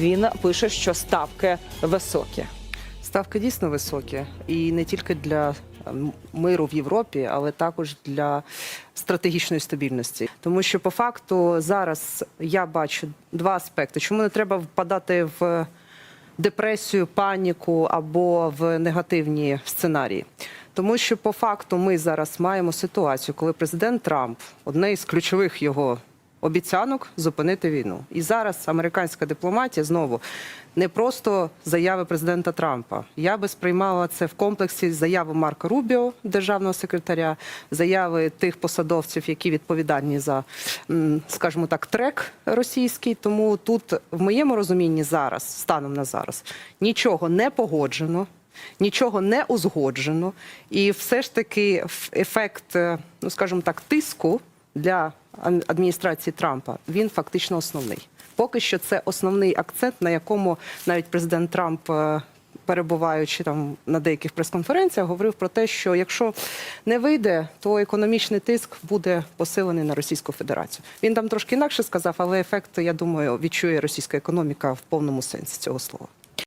Він пише, що ставки високі. Ставки дійсно високі, і не тільки для ем, миру в Європі, але також для стратегічної стабільності. Тому що по факту зараз я бачу два аспекти. Чому не треба впадати в депресію, паніку або в негативні сценарії? Тому що по факту ми зараз маємо ситуацію, коли президент Трамп одне із ключових його обіцянок зупинити війну. І зараз американська дипломатія знову не просто заяви президента Трампа. Я би сприймала це в комплексі заяви Марка Рубіо, державного секретаря, заяви тих посадовців, які відповідальні за, скажімо так, трек російський. Тому тут, в моєму розумінні, зараз, станом на зараз, нічого не погоджено. Нічого не узгоджено, і все ж таки ефект, е, ну скажімо так, тиску для адміністрації Трампа він фактично основний. Поки що це основний акцент, на якому навіть президент Трамп. е, Перебуваючи там на деяких прес-конференціях, говорив про те, що якщо не вийде, то економічний тиск буде посилений на Російську Федерацію. Він там трошки інакше сказав, але ефект, я думаю, відчує російська економіка в повному сенсі цього слова.